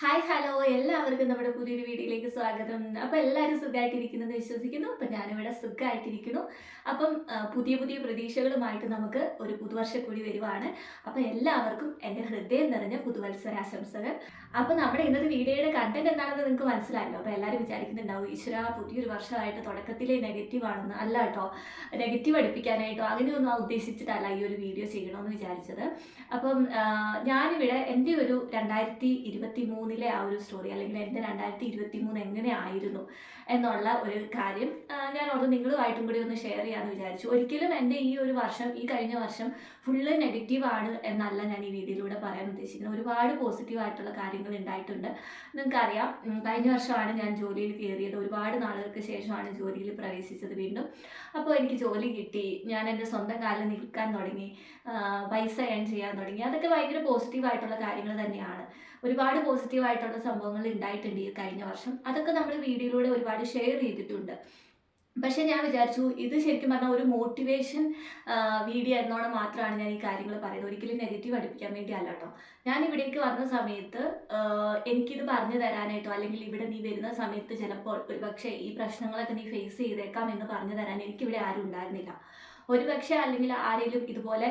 Hi hello എല്ലാവർക്കും നമ്മുടെ പുതിയൊരു വീഡിയോയിലേക്ക് സ്വാഗതം. അപ്പോൾ എല്ലാവരും സുഖമായിട്ടിരിക്കുന്നെന്ന് വിശ്വസിക്കുന്നു. അപ്പം ഞാനിവിടെ സുഖമായിട്ടിരിക്കുന്നു അപ്പം പുതിയ പുതിയ പ്രതീക്ഷകളുമായിട്ട് നമുക്ക് ഒരു പുതുവർഷം കൂടി വരുവാണ്. അപ്പം എല്ലാവർക്കും എന്റെ ഹൃദയം നിറഞ്ഞ പുതുവത്സരാശംസകൾ. അപ്പോൾ നമ്മുടെ ഇന്നത്തെ വീഡിയോയുടെ കണ്ടന്റ് എന്താണെന്ന് നിങ്ങൾക്ക് മനസ്സിലായല്ലോ. അപ്പോൾ എല്ലാവരും വിചാരിക്കുന്നുണ്ടാവും ഈശ്വര പുതിയൊരു വർഷമായിട്ട് തുടക്കത്തിലെ നെഗറ്റീവ് ആണെന്ന്. അല്ല കേട്ടോ നെഗറ്റീവ് അടുപ്പിക്കാനായിട്ടോ അങ്ങനെയൊന്നും ഉദ്ദേശിച്ചിട്ടല്ല ഈ ഒരു വീഡിയോ ചെയ്യണമെന്ന് വിചാരിച്ചത്. അപ്പം ഞാനിവിടെ എന്റെ ഒരു രണ്ടായിരത്തി ഇരുപത്തി മൂന്നിലെ ആ ഒരു സ്റ്റോറി അല്ലെങ്കിൽ എന്റെ രണ്ടായിരത്തി ഇരുപത്തി മൂന്ന് എങ്ങനെയായിരുന്നു എന്നുള്ള ഒരു കാര്യം ഞാൻ ഓർത്ത് നിങ്ങളുമായിട്ടും കൂടി ഒന്ന് ഷെയർ ചെയ്യാമെന്ന് വിചാരിച്ചു. ഒരിക്കലും എന്റെ ഈ ഒരു വർഷം ഈ കഴിഞ്ഞ വർഷം ഫുള്ള് നെഗറ്റീവ് ആണ് എന്നല്ല ഞാൻ ഈ വീഡിയോയിലൂടെ പറയാൻ ഉദ്ദേശിക്കുന്നത്. ഒരുപാട് പോസിറ്റീവ് ആയിട്ടുള്ള കാര്യങ്ങൾ ഉണ്ടായിട്ടുണ്ട്. നിങ്ങൾക്കറിയാം കഴിഞ്ഞ വർഷമാണ് ഞാൻ ജോലിയിൽ കയറിയത്. ഒരുപാട് നാളുകൾക്ക് ശേഷമാണ് ജോലിയിൽ പ്രവേശിച്ചത് വീണ്ടും. അപ്പോൾ എനിക്ക് ജോലി കിട്ടി. ഞാൻ എന്റെ സ്വന്തം കാലിൽ നിൽക്കാൻ തുടങ്ങി. പൈസ ഏൺ ചെയ്യാൻ തുടങ്ങി. അതൊക്കെ ഭയങ്കര പോസിറ്റീവ് ആയിട്ടുള്ള കാര്യങ്ങൾ തന്നെയാണ്. ഒരുപാട് പോസിറ്റീവ് ആയിട്ടുള്ള സംഭവങ്ങൾ ഉണ്ടായിട്ടുണ്ട് ഈ കഴിഞ്ഞ വർഷം. അതൊക്കെ നമ്മൾ വീഡിയോയിലൂടെ ഒരുപാട് ഷെയർ ചെയ്തിട്ടുണ്ട്. പക്ഷേ ഞാൻ വിചാരിച്ചു ഇത് ശരിക്കും പറഞ്ഞാൽ ഒരു മോട്ടിവേഷൻ വീഡിയോ എന്നോണം മാത്രമാണ് ഞാൻ ഈ കാര്യങ്ങൾ പറയുന്നത്. ഒരിക്കലും നെഗറ്റീവ് അടുപ്പിക്കാൻ വേണ്ടി അല്ല കേട്ടോ ഞാൻ ഇവിടേക്ക് വന്ന സമയത്ത് എനിക്കിത് പറഞ്ഞു തരാനായിട്ടോ അല്ലെങ്കിൽ ഇവിടെ നീ വരുന്ന സമയത്ത് ചിലപ്പോൾ ഒരുപക്ഷെ ഈ പ്രശ്നങ്ങളൊക്കെ നീ ഫേസ് ചെയ്തേക്കാം എന്ന് പറഞ്ഞു തരാൻ എനിക്കിവിടെ ആരും ഉണ്ടായിരുന്നില്ല. ഒരുപക്ഷെ അല്ലെങ്കിൽ ആരെങ്കിലും ഇതുപോലെ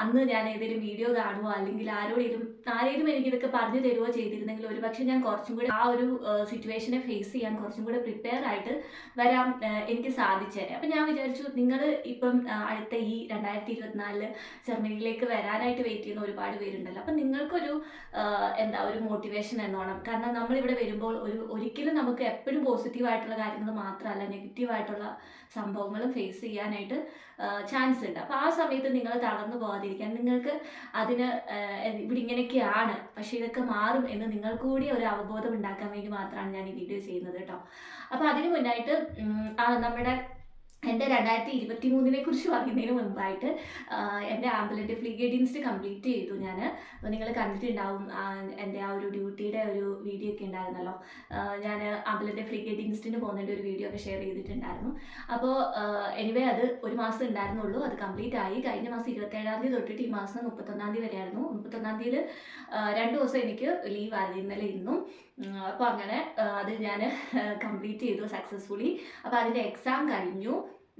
അന്ന് ഞാൻ ഏതെങ്കിലും വീഡിയോ കാണുമോ അല്ലെങ്കിൽ ആരോടെങ്കിലും ആരെങ്കിലും എനിക്ക് ഇതൊക്കെ പറഞ്ഞു തരുമോ ചെയ്തിരുന്നെങ്കിൽ ഒരുപക്ഷെ ഞാൻ കുറച്ചും കൂടി ആ ഒരു സിറ്റുവേഷനെ ഫേസ് ചെയ്യാൻ കുറച്ചും കൂടെ പ്രിപ്പയർ ആയിട്ട് വരാൻ എനിക്ക് സാധിച്ചേനെ. അപ്പം ഞാൻ വിചാരിച്ചു നിങ്ങൾ ഇപ്പം അടുത്ത ഈ രണ്ടായിരത്തി ഇരുപത്തിനാലിൽ ജർമ്മനിയിലേക്ക് വരാനായിട്ട് വെയിറ്റ് ചെയ്യുന്ന ഒരുപാട് പേരുണ്ടല്ലോ. അപ്പം നിങ്ങൾക്കൊരു എന്താ ഒരു മോട്ടിവേഷൻ എന്നോണം. കാരണം നമ്മളിവിടെ വരുമ്പോൾ ഒരു ഒരിക്കലും നമുക്ക് എപ്പോഴും പോസിറ്റീവായിട്ടുള്ള കാര്യങ്ങൾ മാത്രമല്ല നെഗറ്റീവ് ആയിട്ടുള്ള സംഭവങ്ങളും ഫേസ് ചെയ്യാനായിട്ട് ചാൻസ് ഉണ്ട്. അപ്പോൾ ആ സമയത്ത് നിങ്ങൾ തളർന്നു പോകാതിരിക്കാൻ നിങ്ങൾക്ക് അതിന് ഇവിടെ ഇങ്ങനെയൊക്കെയാണ്. പക്ഷേ ഇതൊക്കെ മാറും എന്ന് നിങ്ങൾ കൂടി ഒരു അവബോധം ഉണ്ടാക്കാൻ വേണ്ടി മാത്രമാണ് ഞാൻ ഈ വീഡിയോ ചെയ്യുന്നത് കേട്ടോ. അപ്പോൾ അതിന് മുന്നായിട്ട് നമ്മുടെ എന്റെ രണ്ടായിരത്തി ഇരുപത്തി മൂന്നിനെ കുറിച്ച് പറയുന്നതിന് മുമ്പായിട്ട് എന്റെ ആംബുലന്റ് ഫ്ലിഗേഡിൻസ്റ്റ് കംപ്ലീറ്റ് ചെയ്തു ഞാൻ. അപ്പോൾ നിങ്ങൾ കണ്ടിട്ടുണ്ടാവും എന്റെ ആ ഒരു ഡ്യൂട്ടിയുടെ ഒരു വീഡിയോ ഒക്കെ ഉണ്ടായിരുന്നല്ലോ. ഞാൻ ആംബുലന്റ് ഫ്ലിഗേഡിൻസ്റ്റിന് പോകുന്നതിന്റെ ഒരു വീഡിയോ ഒക്കെ ഷെയർ ചെയ്തിട്ടുണ്ടായിരുന്നു. അപ്പോൾ എനിവേ അത് ഒരു മാസം ഉണ്ടായിരുന്നുള്ളൂ. അത് കംപ്ലീറ്റ് ആയി. കഴിഞ്ഞ മാസം ഇരുപത്തേഴാം തീയതി തൊട്ടിട്ട് ഈ മാസം മുപ്പത്തൊന്നാം തീയതി വരെയായിരുന്നു. മുപ്പത്തൊന്നാം തീയതി രണ്ട് ദിവസം എനിക്ക് ലീവ് ആയിരുന്നു ഇന്നലെ ഇന്നും. അപ്പോൾ അങ്ങനെ അത് ഞാൻ കംപ്ലീറ്റ് ചെയ്തു സക്സസ്ഫുള്ളി അപ്പോൾ അതിന്റെ എക്സാം കഴിഞ്ഞു.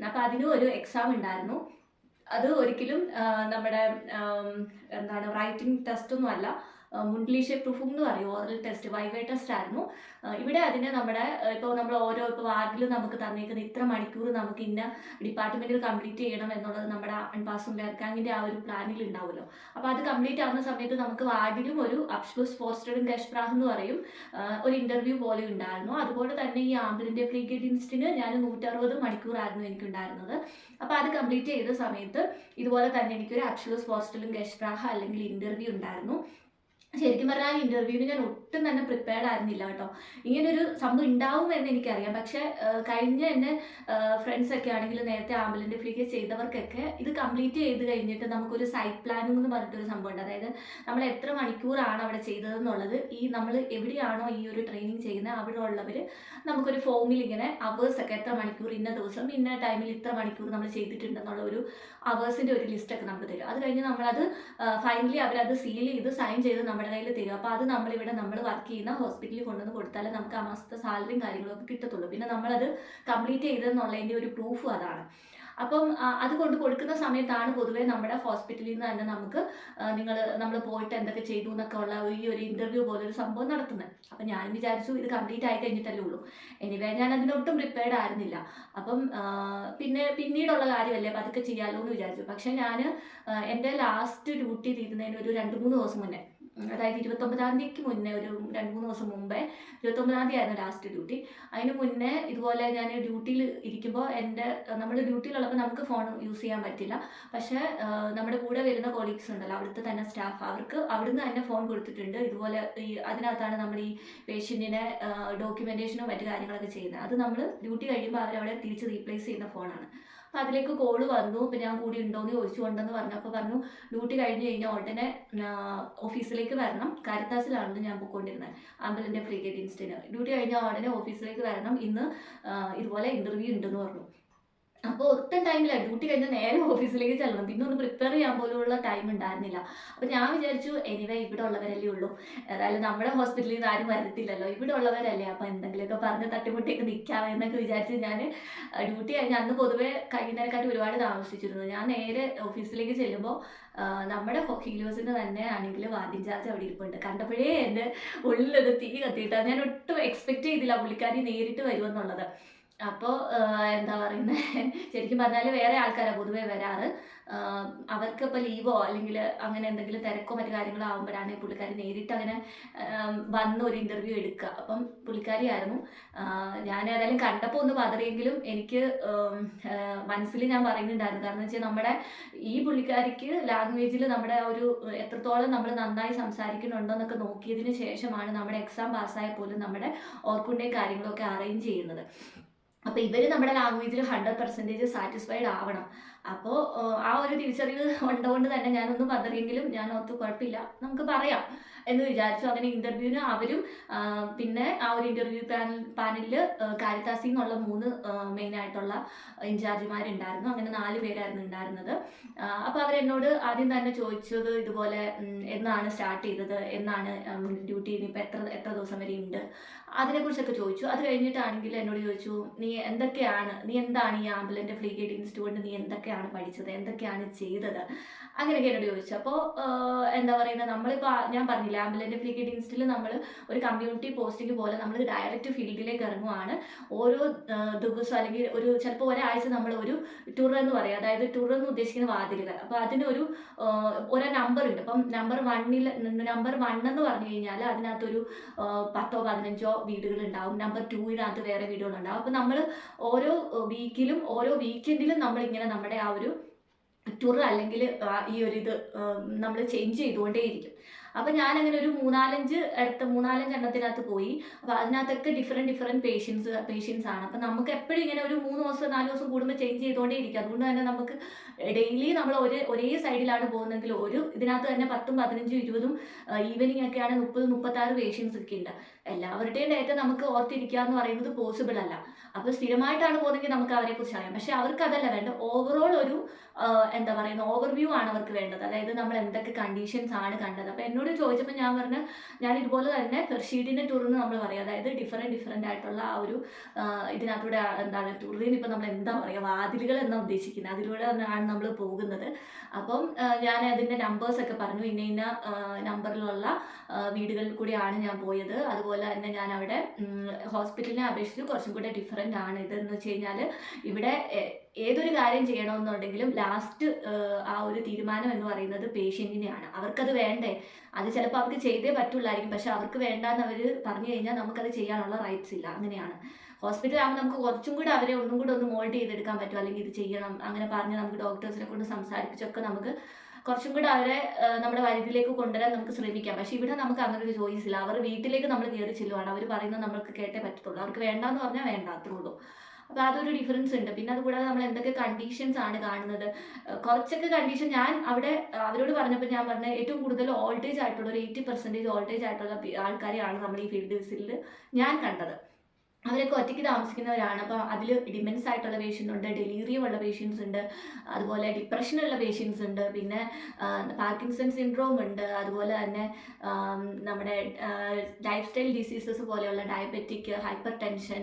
അപ്പോൾ അതിനും ഒരു എക്സാം ഉണ്ടായിരുന്നു. അത് ഒരിക്കലും നമ്മുടെ എന്താണ് റൈറ്റിംഗ് ടെസ്റ്റ് ഒന്നും അല്ല. മുൻലീഷ പ്രൂഫും എന്ന് പറയും. ഓറൽ ടെസ്റ്റ് വൈവേ ടെസ്റ്റ് ആയിരുന്നു. ഇവിടെ അതിനെ നമ്മുടെ ഇപ്പോൾ നമ്മൾ ഓരോ ഇപ്പോൾ വാർഡിൽ നമുക്ക് തന്നേക്കുന്ന ഇത്ര മണിക്കൂർ നമുക്ക് ഇന്ന ഡിപ്പാർട്ട്മെന്റിൽ കംപ്ലീറ്റ് ചെയ്യണം എന്നുള്ളത് നമ്മുടെ അൺപാസും ലേർക്കാങ്ങിന്റെ ആ ഒരു പ്ലാനിൽ ഉണ്ടാവുമല്ലോ അപ്പോൾ അത് കംപ്ലീറ്റ് ആവുന്ന സമയത്ത് നമുക്ക് വാർഡിലും ഒരു അബ്സ്ലൂസ് പോസ്റ്റഡും ഗഷ്പ്രാഹ് എന്ന് പറയും. ഒരു ഇന്റർവ്യൂ പോലെ ഉണ്ടായിരുന്നു അതുപോലെ തന്നെ ഈ ആംബുലന്റെ ഫ്രീഗേഡിൻസ്റ്റിന് ഞാൻ നൂറ്ററുപത് മണിക്കൂറായിരുന്നു എനിക്കുണ്ടായിരുന്നത്. അപ്പോൾ അത് കംപ്ലീറ്റ് ചെയ്ത സമയത്ത് ഇതുപോലെ തന്നെ എനിക്കൊരു അക്ഷോസ് പോസ്റ്റലും ഗഷ്പ്രാഹ് അല്ലെങ്കിൽ ഇന്റർവ്യൂ ഉണ്ടായിരുന്നു. ശരിക്കും പറഞ്ഞാൽ ആ ഇന്റർവ്യൂവിന് ഞാൻ ഒട്ടും തന്നെ പ്രിപ്പയർഡ് ആയിരുന്നില്ല കേട്ടോ. ഇങ്ങനൊരു സംഭവം ഉണ്ടാവും എന്ന് എനിക്കറിയാം. പക്ഷെ കഴിഞ്ഞ എന്റെ ഫ്രണ്ട്സ് ഒക്കെ ആണെങ്കിൽ നേരത്തെ ആംബുലന്റ് ഫ്ലീക്ക് ചെയ്തവർക്കൊക്കെ ഇത് കംപ്ലീറ്റ് ചെയ്ത് കഴിഞ്ഞിട്ട് നമുക്കൊരു സൈറ്റ് പ്ലാനിംഗ് എന്ന് പറഞ്ഞിട്ടൊരു സംഭവം ഉണ്ട്. അതായത് നമ്മൾ എത്ര മണിക്കൂറാണ് അവിടെ ചെയ്തതെന്നുള്ളത്. ഈ നമ്മൾ എവിടെയാണോ ഈ ഒരു ട്രെയിനിങ് ചെയ്യുന്നത് അവിടെ ഉള്ളവർ നമുക്കൊരു ഫോമിൽ ഇങ്ങനെ അവേഴ്സ് ഒക്കെ എത്ര മണിക്കൂർ ഇന്ന ദിവസം ഇന്ന ടൈമിൽ ഇത്ര മണിക്കൂർ നമ്മൾ ചെയ്തിട്ടുണ്ടെന്നുള്ള ഒരു അവേഴ്സിന്റെ ഒരു ലിസ്റ്റൊക്കെ നമുക്ക് തരും. അത് കഴിഞ്ഞ് നമ്മളത് ഫൈനലി അവരത് സീൽ ചെയ്ത് സൈൻ ചെയ്ത് നമ്മുടെ കയ്യിൽ തരും. അപ്പോൾ അത് നമ്മളിവിടെ നമ്മൾ വർക്ക് ചെയ്യുന്ന ഹോസ്പിറ്റലിൽ കൊണ്ടുവന്ന് കൊടുത്താലേ നമുക്ക് ആ മാസത്തെ സാലറിയും കാര്യങ്ങളൊക്കെ കിട്ടത്തുള്ളൂ. പിന്നെ നമ്മളത് കംപ്ലീറ്റ് ചെയ്തെന്നുള്ളതിന്റെ ഒരു പ്രൂഫും അതാണ്. അപ്പം അത് കൊണ്ട് കൊടുക്കുന്ന സമയത്താണ് പൊതുവേ നമ്മുടെ ഹോസ്പിറ്റലിൽ നിന്ന് തന്നെ നമുക്ക് നിങ്ങൾ നമ്മൾ പോയിട്ട് എന്തൊക്കെ ചെയ്തു എന്നൊക്കെ ഉള്ള ഈ ഒരു ഇന്റർവ്യൂ പോലെ ഒരു സംഭവം നടത്തുന്നത്. അപ്പം ഞാൻ വിചാരിച്ചു ഇത് കംപ്ലീറ്റ് ആയി കഴിഞ്ഞിട്ടല്ലേ ഉള്ളൂ. എനിവേ ഞാൻ അതിനൊട്ടും പ്രിപ്പയർഡ് ആയിരുന്നില്ല. അപ്പം പിന്നെ പിന്നീടുള്ള കാര്യമല്ലേ പതുക്കെ ചെയ്യാമല്ലോ എന്ന് വിചാരിച്ചു. പക്ഷേ ഞാൻ എന്റെ ലാസ്റ്റ് ഡ്യൂട്ടി തീരുന്നതിന് ഒരു രണ്ട് മൂന്ന് ദിവസം മുന്നേ അതായത് ഇരുപത്തൊമ്പതാം തീയതിക്ക് മുന്നേ ഒരു രണ്ട് മൂന്ന് ദിവസം മുമ്പേ ഇരുപത്തൊമ്പതാം തീയതി ആയിരുന്നു ലാസ്റ്റ് ഡ്യൂട്ടി അതിന് മുന്നേ ഇതുപോലെ ഞാൻ ഡ്യൂട്ടിയിൽ ഇരിക്കുമ്പോൾ എന്റെ നമ്മൾ ഡ്യൂട്ടിയിലുള്ളപ്പോൾ നമുക്ക് ഫോൺ യൂസ് ചെയ്യാൻ പറ്റില്ല. പക്ഷേ നമ്മുടെ കൂടെ വരുന്ന കൊളീഗ്സ് ഉണ്ടല്ലോ അവിടുത്തെ തന്നെ സ്റ്റാഫ് അവർക്ക് അവിടുന്ന് തന്നെ ഫോൺ കൊടുത്തിട്ടുണ്ട്. ഇതുപോലെ ഈ അതിനകത്താണ് നമ്മൾ ഈ പേഷ്യന്റിനെ ഡോക്യുമെന്റേഷനും മറ്റു കാര്യങ്ങളൊക്കെ ചെയ്യുന്നത്. അത് നമ്മൾ ഡ്യൂട്ടി കഴിയുമ്പോൾ അവരവിടെ തിരിച്ച് റീപ്ലേസ് ചെയ്യുന്ന ഫോണാണ് അതിലേക്ക് കോൾ വന്നു. ഇപ്പം ഞാൻ കൂടി ഉണ്ടോയെന്ന് ചോദിച്ചു പറഞ്ഞു. പറഞ്ഞപ്പോൾ പറഞ്ഞു ഡ്യൂട്ടി കഴിഞ്ഞ് കഴിഞ്ഞാൽ ഉടനെ ഓഫീസിലേക്ക് വരണം. കാരിത്താസിലാണ് ഞാൻ പോയിക്കൊണ്ടിരുന്നത് ആംബുലന്റെ ഫ്രീഗേറ്റ് ഇൻസ്റ്റിന് ഡ്യൂട്ടി കഴിഞ്ഞാൽ ഉടനെ ഓഫീസിലേക്ക് വരണം. ഇന്ന് ഇതുപോലെ ഇന്റർവ്യൂ ഉണ്ടെന്ന് പറഞ്ഞു. അപ്പോൾ ഒട്ടും ടൈമില്ല ഡ്യൂട്ടി കഴിഞ്ഞ നേരെ ഓഫീസിലേക്ക് ചെല്ലണം. പിന്നെ ഒന്ന് പ്രിപ്പയർ ചെയ്യാൻ പോലുള്ള ടൈം ഉണ്ടായിരുന്നില്ല. അപ്പോൾ ഞാൻ വിചാരിച്ചു എനിവേ ഇവിടെ ഉള്ളവരല്ലേ ഉള്ളൂ. അതായത് നമ്മുടെ ഹോസ്പിറ്റലിൽ നിന്ന് ആരും വരത്തില്ലല്ലോ. ഇവിടെ ഉള്ളവരല്ലേ. അപ്പോൾ എന്തെങ്കിലുമൊക്കെ പറഞ്ഞ് തട്ടിമുട്ടിയൊക്കെ നിൽക്കാം എന്നൊക്കെ വിചാരിച്ച് ഞാൻ ഡ്യൂട്ടി കഴിഞ്ഞ് അന്ന് പൊതുവേ കഴിയുന്നതിനെക്കാട്ടി ഒരുപാട് താമസിച്ചിരുന്നു. ഞാൻ നേരെ ഓഫീസിലേക്ക് ചെല്ലുമ്പോൾ നമ്മുടെ ഹീലോസിന് തന്നെ ആണെങ്കിൽ വാർഡിൻ ചാർജ് അവിടെ ഇരിപ്പുണ്ട്. കണ്ടപ്പോഴേ എന്റെ ഉള്ളിലത് തീ കത്തിയിട്ടാണ് ഞാൻ ഒട്ടും എക്സ്പെക്ട് ചെയ്തില്ല പുള്ളിക്കാരി നേരിട്ട് വരുമെന്നുള്ളത്. അപ്പോൾ എന്താ പറയുന്നത് ശരിക്കും പറഞ്ഞാൽ വേറെ ആൾക്കാരാണ് പൊതുവെ വരാറ്. അവർക്ക് ഇപ്പോൾ ലീവോ അല്ലെങ്കിൽ അങ്ങനെ എന്തെങ്കിലും തിരക്കോ മറ്റു കാര്യങ്ങളോ ആകുമ്പോഴാണ് പുള്ളിക്കാരി നേരിട്ട് അങ്ങനെ വന്ന് ഒരു ഇന്റർവ്യൂ എടുക്കുക അപ്പം പുള്ളിക്കാരിയായിരുന്നു ഞാൻ ഏതായാലും കണ്ടപ്പോൾ ഒന്ന് പതറിയെങ്കിലും എനിക്ക് മനസ്സിൽ ഞാൻ പറയുന്നുണ്ടായിരുന്നു. കാരണം വെച്ചാൽ നമ്മുടെ ഈ പുള്ളിക്കാരിക്ക് ലാംഗ്വേജിൽ നമ്മുടെ ഒരു എത്രത്തോളം നമ്മൾ നന്നായി സംസാരിക്കുന്നുണ്ടോ എന്നൊക്കെ നോക്കിയതിന് ശേഷമാണ് നമ്മുടെ എക്സാം പാസ്സായ പോലും നമ്മുടെ ഓർക്കുണ്ടേ കാര്യങ്ങളൊക്കെ അറേഞ്ച് ചെയ്യുന്നത്. അപ്പോൾ ഇവർ നമ്മുടെ ലാംഗ്വേജിൽ ഹൺഡ്രഡ് പെർസെന്റേജ് സാറ്റിസ്ഫൈഡ് ആവണം. അപ്പോൾ ആ ഒരു തിരിച്ചറിവ് ഉണ്ടതുകൊണ്ട് തന്നെ ഞാനൊന്നും പറഞ്ഞില്ലെങ്കിലും ഞാൻ ഓർത്ത് കുഴപ്പമില്ല. നമുക്ക് പറയാം എന്ന് വിചാരിച്ചു അങ്ങനെ ഇന്റർവ്യൂവിന് അവരും പിന്നെ ആ ഒരു ഇന്റർവ്യൂ പാനൽ പാനലിൽ കാരിത്താസി എന്നുള്ള മൂന്ന് മെയിനായിട്ടുള്ള ഇൻചാർജിമാരുണ്ടായിരുന്നു അങ്ങനെ നാല് പേരായിരുന്നു ഉണ്ടായിരുന്നത്. അപ്പോൾ അവരെന്നോട് ആദ്യം തന്നെ ചോദിച്ചത് ഇതുപോലെ എന്നാണ് സ്റ്റാർട്ട് ചെയ്തത്? എന്നാണ് ഡ്യൂട്ടി ഇനിയിപ്പോൾ എത്ര എത്ര ദിവസം വരെ ഉണ്ട്? അതിനെക്കുറിച്ചൊക്കെ ചോദിച്ചു. അത് കഴിഞ്ഞിട്ടാണെങ്കിൽ എന്നോട് ചോദിച്ചു നീ എന്തൊക്കെയാണ് നീ എന്താണ് ഈ ആംബുലന്റെ ഫ്രീ ഇൻസ്റ്റിറ്റ്യൂട്ടിൽ നീ എന്തൊക്കെയാണ് പഠിച്ചത് എന്തൊക്കെയാണ് ചെയ്തത്? അങ്ങനെയൊക്കെ എന്നോട് ചോദിച്ചു. അപ്പോൾ എന്താ പറയുന്നത് നമ്മളിപ്പോൾ ഞാൻ പറഞ്ഞില്ല ആംബുലന്റ് ഫ്രീ ഗേറ്റ് ഇൻസ്റ്റിറ്റ്യൂട്ടിൽ നമ്മൾ ഒരു കമ്മ്യൂണിറ്റി പോസ്റ്റിംഗ് പോലെ നമ്മൾ ഡയറക്റ്റ് ഫീൽഡിലേക്ക് ഇറങ്ങുവാണ്. ഓരോ ദിവസം അല്ലെങ്കിൽ ഒരു ചിലപ്പോൾ ഒരാഴ്ച നമ്മൾ ഒരു ടൂർ എന്ന് പറയും. അതായത് ടൂർ എന്ന് ഉദ്ദേശിക്കുന്ന വാതിലുകൾ. അപ്പോൾ അതിനൊരു ഓരോ നമ്പർ ഉണ്ട്. അപ്പം നമ്പർ വണ്ണിൽ നമ്പർ വൺ എന്ന് പറഞ്ഞു കഴിഞ്ഞാൽ അതിനകത്തൊരു പത്തോ പതിനഞ്ചോ വീടുകൾ ഉണ്ടാവും നമ്പർ ടൂവിനകത്ത് വേറെ വീടുകളുണ്ടാവും. അപ്പോൾ നമ്മൾ ഓരോ വീക്കിലും ഓരോ വീക്കെൻഡിലും നമ്മളിങ്ങനെ നമ്മുടെ ആ ഒരു ടൂർ അല്ലെങ്കിൽ ഈ ഒരു ഇത് നമ്മൾ ചേഞ്ച് ചെയ്തുകൊണ്ടേയിരിക്കും. അപ്പോൾ ഞാൻ അങ്ങനെ ഒരു മൂന്നാലഞ്ച് അടുത്ത മൂന്നാലഞ്ച് എണ്ണത്തിനകത്ത് പോയി. അപ്പോൾ അതിനകത്തൊക്കെ ഡിഫറെന്റ് ഡിഫറെന്റ് പേഷ്യൻസ് പേഷ്യൻസ് ആണ്. അപ്പോൾ നമുക്ക് എപ്പോഴും ഇങ്ങനെ ഒരു മൂന്ന് ദിവസം നാല് ദിവസം കൂടുമ്പോൾ ചേഞ്ച് ചെയ്തുകൊണ്ടേ ഇരിക്കും. അതുകൊണ്ട് തന്നെ നമുക്ക് ഡെയിലി നമ്മൾ ഒരേ ഒരേ സൈഡിലാണ് പോകുന്നതെങ്കിൽ ഒരു ഇതിനകത്ത് തന്നെ പത്തും പതിനഞ്ചും ഇരുപതും ഈവനിങ് ഒക്കെയാണ് മുപ്പത് മുപ്പത്താറ് പേഷ്യൻസ് ഒക്കെ ഉണ്ട്. എല്ലാവരുടെയും ഡേറ്റ നമുക്ക് ഓർത്തിരിക്കുക എന്ന് പറയുന്നത് പോസിബിൾ അല്ല. അപ്പോൾ സ്ഥിരമായിട്ടാണ് പോകുന്നതെങ്കിൽ നമുക്ക് അവരെ കുറിച്ച് അറിയാം. പക്ഷെ അവർക്ക് അതല്ല വേണ്ട ഓവറോൾ ഒരു എന്താ പറയുന്ന ഓവർവ്യൂ ആണ് അവർക്ക് വേണ്ടത്. അതായത് നമ്മൾ എന്തൊക്കെ കണ്ടീഷൻസ് ആണ് കണ്ടത്. അപ്പോൾ എന്നോട് ചോദിച്ചപ്പോൾ ഞാൻ പറഞ്ഞു ഞാൻ ഇതുപോലെ തന്നെ ഫെർഷീഡിന്റെ ടൂർ എന്ന് നമ്മൾ പറയും. അതായത് ഡിഫറെന്റ് ഡിഫറെന്റ് ആയിട്ടുള്ള ആ ഒരു ഇതിനകത്തൂടെ എന്താണ് ടൂറിന് ഇപ്പം നമ്മൾ എന്താ പറയുക വാതിലുകൾ എന്നാണ് ഉദ്ദേശിക്കുന്നത് അതിലൂടെ ആണ് നമ്മൾ പോകുന്നത്. അപ്പം ഞാൻ അതിന്റെ നമ്പേഴ്സൊക്കെ പറഞ്ഞു. ഇന്ന ഇന്ന നമ്പറിലുള്ള വീടുകളിൽ കൂടിയാണ് ഞാൻ പോയത്. അതുപോലെ തന്നെ ഞാൻ അവിടെ ഹോസ്പിറ്റലിനെ അപേക്ഷിച്ച്. കുറച്ചും കൂടെ ഡിഫറെന്റ് ആണ് ഇതെന്ന് വെച്ച് കഴിഞ്ഞാൽ ഇവിടെ ഏതൊരു കാര്യം ചെയ്യണമെന്നുണ്ടെങ്കിലും ലാസ്റ്റ് ആ ഒരു തീരുമാനം എന്ന് പറയുന്നത് പേഷ്യന്റിനെയാണ് അവർക്കത് വേണ്ടേ? അത് ചിലപ്പോൾ അവർക്ക് ചെയ്തേ പറ്റുള്ളായിരിക്കും. പക്ഷെ അവർക്ക് വേണ്ടാന്ന് അവർ പറഞ്ഞു കഴിഞ്ഞാൽ നമുക്കത് ചെയ്യാനുള്ള റൈറ്റ്സ് ഇല്ല. അങ്ങനെയാണ്. ഹോസ്പിറ്റലാകുമ്പോൾ നമുക്ക് കുറച്ചും കൂടി അവരെ ഒന്നും കൂടി ഒന്ന് മോൾഡ് ചെയ്തെടുക്കാൻ പറ്റും. അല്ലെങ്കിൽ ഇത് ചെയ്യണം. അങ്ങനെ പറഞ്ഞ് നമുക്ക് ഡോക്ടേഴ്സിനെ കൊണ്ട് സംസാരിപ്പിച്ചൊക്കെ നമുക്ക് കുറച്ചും കൂടി അവരെ നമ്മുടെ വൈദ്യുതിയിലേക്ക് കൊണ്ടുവരാൻ നമുക്ക് ശ്രമിക്കാം. പക്ഷെ ഇവിടെ നമുക്ക് അങ്ങനെ ഒരു ചോയ്സ് ഇല്ല. അവർ വീട്ടിലേക്ക് നമ്മൾ കയറി ചെല്ലുവാണ്. അവർ പറയുന്നത് നമ്മൾക്ക് കേട്ടേ പറ്റത്തുള്ളൂ. അവർക്ക് വേണ്ടാന്ന് പറഞ്ഞാൽ വേണ്ട. അത്രേ ഉള്ളൂ. അപ്പോൾ അതൊരു ഡിഫറൻസ് ഉണ്ട്. പിന്നെ അതുകൂടാതെ നമ്മൾ എന്തൊക്കെ കണ്ടീഷൻസ് ആണ് കാണുന്നത്. കുറച്ചൊക്കെ കണ്ടീഷൻ ഞാൻ അവിടെ അവരോട് പറഞ്ഞപ്പോൾ ഞാൻ പറഞ്ഞ ഏറ്റവും കൂടുതൽ ഓൾട്ടേജ് ആയിട്ടുള്ള ഒരു എയ്റ്റി പെർസെന്റേജ് ഓൾട്ടേജ് ആയിട്ടുള്ള ആൾക്കാരെയാണ് നമ്മൾ ഈ ഫീൽഡ് വിസിലിൽ ഞാൻ കണ്ടത്. അവരൊക്കെ ഒറ്റയ്ക്ക് താമസിക്കുന്നവരാണ്. അപ്പോൾ അതിൽ ഡിമെൻസ് ആയിട്ടുള്ള പേഷ്യന്റ് ഉണ്ട് ഡെലീറിയം ഉള്ള പേഷ്യൻസ് ഉണ്ട് അതുപോലെ ഡിപ്രഷൻ ഉള്ള പേഷ്യൻസ് ഉണ്ട് പിന്നെ പാർക്കിൻസൺ സിൻഡ്രോം ഉണ്ട് അതുപോലെ തന്നെ നമ്മുടെ ലൈഫ് സ്റ്റൈൽ ഡിസീസസ് പോലെയുള്ള ഡയബറ്റിക് ഹൈപ്പർ ടെൻഷൻ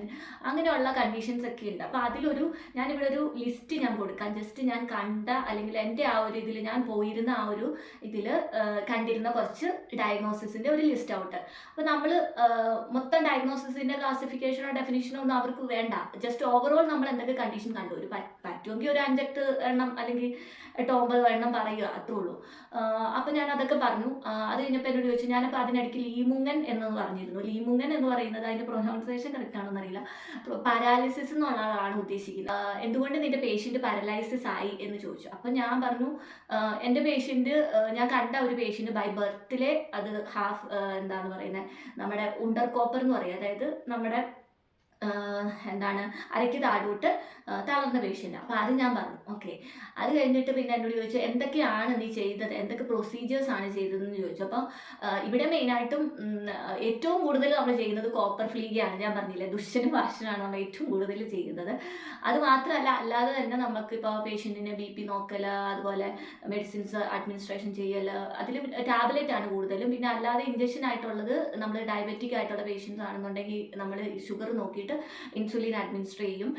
അങ്ങനെയുള്ള കണ്ടീഷൻസ് ഒക്കെ ഉണ്ട്. അപ്പോൾ അതിലൊരു ഞാനിവിടെ ഒരു ലിസ്റ്റ് ഞാൻ കൊടുക്കാം. ജസ്റ്റ് ഞാൻ കണ്ട അല്ലെങ്കിൽ എന്റെ ആ ഒരു ഇതിൽ ഞാൻ പോയിരുന്ന ആ ഒരു ഇതിൽ കണ്ടിരുന്ന കുറച്ച് ഡയഗ്നോസിസിന്റെ ഒരു ലിസ്റ്റ് ഔട്ട് അപ്പോൾ നമ്മൾ മൊത്തം ഡയഗ്നോസിസിന്റെ ക്ലാസിഫിക്കേഷനോ ഡെഫിനിഷനോ ഒന്നും അവർക്ക് വേണ്ട. ജസ്റ്റ് ഓവറോൾ നമ്മൾ എന്തൊക്കെ കണ്ടീഷൻ കണ്ടു? ഒരു പറ്റുമെങ്കിൽ ഒരു അഞ്ചെട്ട് എണ്ണം അല്ലെങ്കിൽ എട്ടോ ഒമ്പത് എണ്ണം പറയുക അത്രേ ഉള്ളൂ. അപ്പം ഞാൻ അതൊക്കെ പറഞ്ഞു. അത് കഴിഞ്ഞപ്പോൾ എന്നോട് ചോദിച്ചു ഞാനപ്പോൾ അതിനിടയ്ക്ക് ലീമുങ്ങൻ എന്ന് പറഞ്ഞിരുന്നു. ലീമുങ്ങൻ എന്ന് പറയുന്നത് അതിന്റെ പ്രൊനൗൺസേഷൻ കറക്റ്റ് ആണോ എന്നറിയില്ല പാരാലിസിസ് എന്നുള്ളതാണ് ഉദ്ദേശിക്കുന്നത്. എന്തുകൊണ്ട് നിന്റെ പേഷ്യന്റ് പാരലൈസിസ് ആയി എന്ന് ചോദിച്ചു. അപ്പം ഞാൻ പറഞ്ഞു എന്റെ പേഷ്യന്റ് ഞാൻ കണ്ട ഒരു പേഷ്യന്റ് ബൈ ബർത്തിലെ അത് ഹാഫ് എന്താണ് പറയുന്നത് നമ്മുടെ ഉണ്ടർ കോപ്പർ എന്ന് പറയും. അതായത് നമ്മുടെ എന്താണ് അരയ്ക്ക് താഴോട്ട് തളർന്ന പേഷ്യന്റ് അപ്പോൾ അത് ഞാൻ പറഞ്ഞു. ഓക്കെ. അത് കഴിഞ്ഞിട്ട് പിന്നെ എന്നോട് ചോദിച്ചു എന്തൊക്കെയാണ് നീ ചെയ്തത്? എന്തൊക്കെ പ്രൊസീജിയേഴ്സ് ആണ് ചെയ്തതെന്ന് ചോദിച്ചു. അപ്പം ഇവിടെ മെയിനായിട്ടും ഏറ്റവും കൂടുതൽ നമ്മൾ ചെയ്യുന്നത് കോപ്പർ ഫ്ലീഗയാണ് ഞാൻ പറഞ്ഞില്ലേ ദുഷ്യനും ഭാഷനാണ് നമ്മൾ ഏറ്റവും കൂടുതൽ ചെയ്യുന്നത്. അത് മാത്രമല്ല അല്ലാതെ തന്നെ നമുക്ക് ഇപ്പോൾ പേഷ്യന്റിന് ബി പി നോക്കൽ അതുപോലെ മെഡിസിൻസ് അഡ്മിനിസ്ട്രേഷൻ ചെയ്യൽ അതിൽ ടാബ്ലറ്റ് ആണ് കൂടുതലും. പിന്നെ അല്ലാതെ ഇഞ്ചക്ഷൻ ആയിട്ടുള്ളത് നമ്മൾ ഡയബറ്റിക് ആയിട്ടുള്ള പേഷ്യൻസ് ആണെന്നുണ്ടെങ്കിൽ നമ്മൾ ഷുഗർ നോക്കിയിട്ട് ഇൻസുലിൻ അഡ്മിനിസ്റ്റർ ചെയ്യും.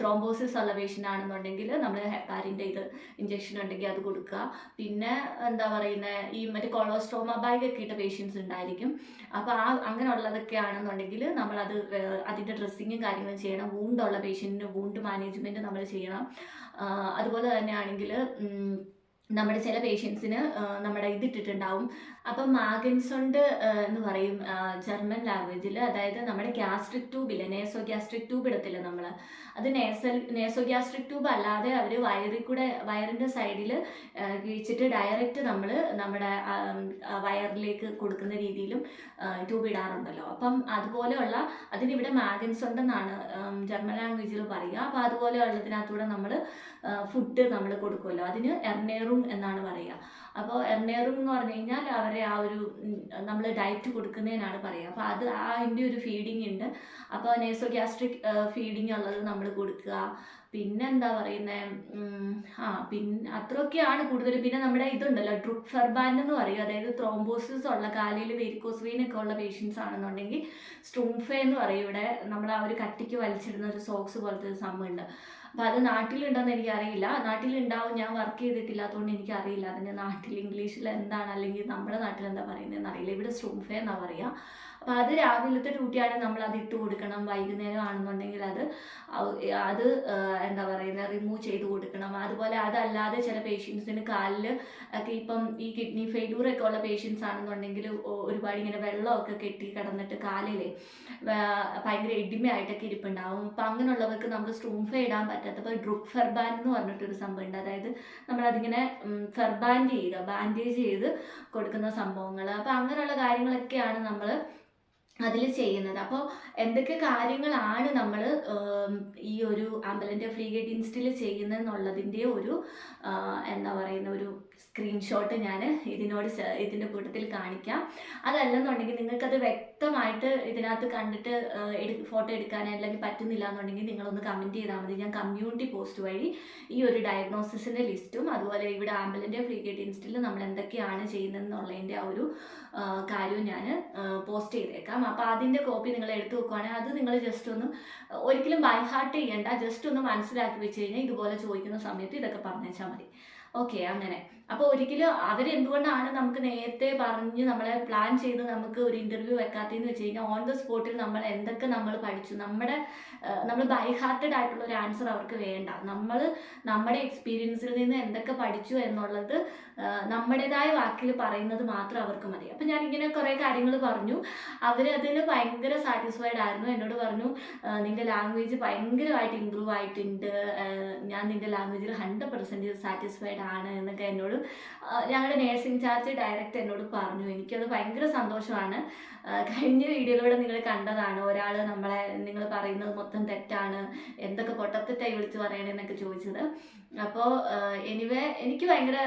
ത്രോംബോസിസ് അലവേഷൻ ആണെന്നുണ്ടെങ്കിൽ നമ്മൾ ഹെപ്പാരിന്റെ ഇത് ഇഞ്ചക്ഷൻ ഉണ്ടെങ്കിൽ അത് കൊടുക്കുക. പിന്നെ എന്താ പറയുന്നത് ഈ മറ്റേ കൊളോസ്ട്രോമ ബാഗ് ഒക്കെ ഇട്ട പേഷ്യൻസ് ഉണ്ടായിരിക്കും. അപ്പോൾ ആ അങ്ങനെയുള്ളതൊക്കെ ആണെന്നുണ്ടെങ്കിൽ നമ്മളത് അതിന്റെ ഡ്രസ്സിങ്ങും കാര്യങ്ങളും ചെയ്യണം. വൂണ്ടുള്ള പേഷ്യന്റിന് വൂണ്ട് മാനേജ്മെന്റ് നമ്മൾ ചെയ്യണം. അതുപോലെ തന്നെ ആണെങ്കിൽ നമ്മുടെ ചില പേഷ്യൻസിന് നമ്മുടെ ഇതിട്ടിട്ടുണ്ടാവും. അപ്പം മാഗൻസോണ്ട് എന്ന് പറയും ജർമ്മൻ ലാംഗ്വേജിൽ അതായത് നമ്മുടെ ഗ്യാസ്ട്രിക് ട്യൂബില്ല നേസോ ഗ്യാസ്ട്രിക് ട്യൂബ് ഇടത്തില്ല നമ്മൾ അത് നേസൽ നേസോ ഗ്യാസ്ട്രിക് ട്യൂബ് അല്ലാതെ അവർ വയറിൽ കൂടെ വയറിന്റെ സൈഡിൽ കിഴിച്ചിട്ട് ഡയറക്റ്റ് നമ്മൾ നമ്മുടെ വയറിലേക്ക് കൊടുക്കുന്ന രീതിയിലും ട്യൂബ് ഇടാറുണ്ടല്ലോ. അപ്പം അതുപോലെയുള്ള അതിനിവിടെ മാഗൻസ് എന്നാണ് ജർമ്മൻ ലാംഗ്വേജിൽ പറയുക. അപ്പോൾ അതുപോലെയുള്ളതിനകത്തൂടെ നമ്മൾ ഫുഡ് നമ്മൾ കൊടുക്കുമല്ലോ. അതിന് എർണേറും എന്നാണ് പറയുക. അപ്പോൾ എർണേറും എന്ന് പറഞ്ഞു കഴിഞ്ഞാൽ അവരെ ആ ഒരു നമ്മൾ ഡയറ്റ് കൊടുക്കുന്നതിനാണ് പറയുക. അപ്പോൾ അത് ആ അതിന്റെ ഒരു ഫീഡിങ് ഉണ്ട്. അപ്പോൾ നേസോ ഗ്യാസ്ട്രിക് ഫീഡിങ് ഉള്ളത് നമ്മൾ കൊടുക്കുക. പിന്നെ എന്താ പറയുന്നത് ആ പിന്നെ അത്രയൊക്കെയാണ് കൂടുതൽ പിന്നെ നമ്മുടെ ഇതുണ്ടല്ലോ ഡ്രുക് ഫെർബാൻ എന്ന് പറയും. അതായത് ത്രോംബോസിസ് ഉള്ള കാലിൽ വെരിക്കോസ് വെയിൻ ഒക്കെ ഉള്ള പേഷ്യൻസ് ആണെന്നുണ്ടെങ്കിൽ സ്ട്രൂംഫെ എന്ന് പറയും. ഇവിടെ നമ്മൾ ആ ഒരു കട്ടിക്ക് വലിച്ചിടുന്ന ഒരു സോക്സ് പോലത്തെ ഒരു സംഭവമുണ്ട്. അപ്പോൾ അത് നാട്ടിലുണ്ടെന്ന് എനിക്കറിയില്ല. നാട്ടിലുണ്ടാവും ഞാൻ വർക്ക് ചെയ്തിട്ടില്ലാത്തതുകൊണ്ട് എനിക്കറിയില്ല. അതിന്റെ നാട്ടിൽ ഇംഗ്ലീഷിൽ എന്താണ് അല്ലെങ്കിൽ നമ്മുടെ നാട്ടിൽ എന്താ പറയുന്നതെന്ന് അറിയില്ല. ഇവിടെ സ്ട്രൂംഫെ എന്നാണ് പറയുക അപ്പോൾ അത് രാവിലത്തെ ഡ്യൂട്ടിയാണെങ്കിൽ നമ്മൾ അത് ഇട്ട് കൊടുക്കണം. വൈകുന്നേരം ആണെന്നുണ്ടെങ്കിൽ അത് അത് എന്താ പറയുന്നത് റിമൂവ് ചെയ്ത് കൊടുക്കണം. അതുപോലെ അതല്ലാതെ ചില പേഷ്യൻസിന് കാലിൽ ഒക്കെ ഇപ്പം ഈ കിഡ്നി ഫെയിലൂർ ഒക്കെ ഉള്ള പേഷ്യൻസ് ആണെന്നുണ്ടെങ്കിൽ ഒരുപാട് ഇങ്ങനെ വെള്ളമൊക്കെ കെട്ടി കിടന്നിട്ട് കാലിൽ ഭയങ്കര എടിമയായിട്ടൊക്കെ ഇരിപ്പുണ്ടാവും. അപ്പം അങ്ങനെയുള്ളവർക്ക് നമുക്ക് സ്ട്രൂംഫ ഇടാൻ പറ്റാത്തപ്പോൾ ഡ്രുക് ഫെർബാൻ എന്ന് പറഞ്ഞിട്ടൊരു സംഭവം ഉണ്ട് അതായത് നമ്മളതിങ്ങനെ ഫെർബാൻഡ് ചെയ്യുക ബാൻഡേജ് ചെയ്ത് കൊടുക്കുന്ന സംഭവങ്ങൾ അപ്പോൾ അങ്ങനെയുള്ള കാര്യങ്ങളൊക്കെയാണ് നമ്മൾ അതിൽ ചെയ്യുന്നത്. അപ്പോൾ എന്തൊക്കെ കാര്യങ്ങളാണ് നമ്മൾ ഈ ഒരു ആംബുലന്റെ ഗൈഡ് ഇൻസ്റ്റിൽ ചെയ്യുന്നതെന്നുള്ളതിന്റെ ഒരു എന്താ പറയുന്ന ഒരു സ്ക്രീൻഷോട്ട് ഞാൻ ഇതിനോട് ഇതിന്റെ കൂട്ടത്തിൽ കാണിക്കാം. അതല്ലെന്നുണ്ടെങ്കിൽ നിങ്ങൾക്കത് വ്യക്തമായിട്ട് ഇതിനകത്ത് കണ്ടിട്ട് ഫോട്ടോ എടുക്കാൻ പറ്റുന്നില്ല എന്നുണ്ടെങ്കിൽ നിങ്ങളൊന്ന് കമന്റ് ചെയ്താൽ മതി. ഞാൻ കമ്മ്യൂണിറ്റി പോസ്റ്റ് വഴി ഈ ഒരു ഡയഗ്നോസിസിന്റെ ലിസ്റ്റും അതുപോലെ ഇവിടെ ആംബുലന്റെ ഫ്രീ ഗേറ്റ് ഇൻസ്റ്റിൽ നമ്മൾ എന്തൊക്കെയാണ് ചെയ്യുന്നതെന്നുള്ളതിന്റെ ആ ഒരു കാര്യവും ഞാൻ പോസ്റ്റ് ചെയ്തേക്കാം. അപ്പോൾ അതിന്റെ കോപ്പി നിങ്ങൾ എടുത്തു വെക്കുവാണെങ്കിൽ അത് നിങ്ങൾ ജസ്റ്റ് ഒന്ന് ഒരിക്കലും ബൈ ഹാർട്ട് ചെയ്യേണ്ട. ജസ്റ്റ് ഒന്ന് മനസ്സിലാക്കി വെച്ച് കഴിഞ്ഞാൽ ഇതുപോലെ ചോദിക്കുന്ന സമയത്ത് ഇതൊക്കെ പറഞ്ഞേച്ചാൽ മതി. ഓക്കെ അങ്ങനെ. അപ്പോൾ ഒരിക്കലും അവരെന്തുകൊണ്ടാണ് നമുക്ക് നേരത്തെ പറഞ്ഞ് നമ്മളെ പ്ലാൻ ചെയ്ത് നമുക്ക് ഒരു ഇന്റർവ്യൂ വെക്കാത്തതെന്ന് വെച്ച് കഴിഞ്ഞാൽ ഓൺ ദ സ്പോട്ടിൽ നമ്മൾ എന്തൊക്കെ നമ്മൾ പഠിച്ചു നമ്മുടെ നമ്മൾ ബൈ ഹാർട്ടഡ് ആയിട്ടുള്ള ഒരു ആൻസർ അവർക്ക് വേണ്ട. നമ്മൾ നമ്മുടെ എക്സ്പീരിയൻസിൽ നിന്ന് എന്തൊക്കെ പഠിച്ചു എന്നുള്ളത് നമ്മുടേതായ വാക്കിൽ പറയുന്നത് മാത്രം അവർക്ക് മതി. അപ്പം ഞാനിങ്ങനെ കുറേ കാര്യങ്ങൾ പറഞ്ഞു. അവർ അവരതിൽ ഭയങ്കര സാറ്റിസ്ഫൈഡ് ആയിരുന്നു. എന്നോട് പറഞ്ഞു നിന്റെ ലാംഗ്വേജ് ഭയങ്കരമായിട്ട് ഇമ്പ്രൂവ് ആയിട്ടുണ്ട്. ഞാൻ നിന്റെ ലാംഗ്വേജിൽ ഹൺഡ്രഡ് പെർസെന്റേജ് സാറ്റിസ്ഫൈഡ് ആണ് എന്നൊക്കെ എന്നോട് ഞങ്ങളുടെ നേഴ്സിംഗ് ചാർജ് ഡയറക്റ്റ് എന്നോട് പറഞ്ഞു. എനിക്കത് ഭയങ്കര സന്തോഷമാണ്. കഴിഞ്ഞ വീഡിയോയിലൂടെ നിങ്ങൾ കണ്ടതാണ് ഒരാൾ നമ്മളെ നിങ്ങൾ പറയുന്നത് മൊത്തം തെറ്റാണ് എന്തൊക്കെ പൊട്ടത്തെറ്റായി വിളിച്ച് പറയണെന്നൊക്കെ ചോദിച്ചത്. അപ്പോൾ എനിവേ എനിക്ക് ഭയങ്കര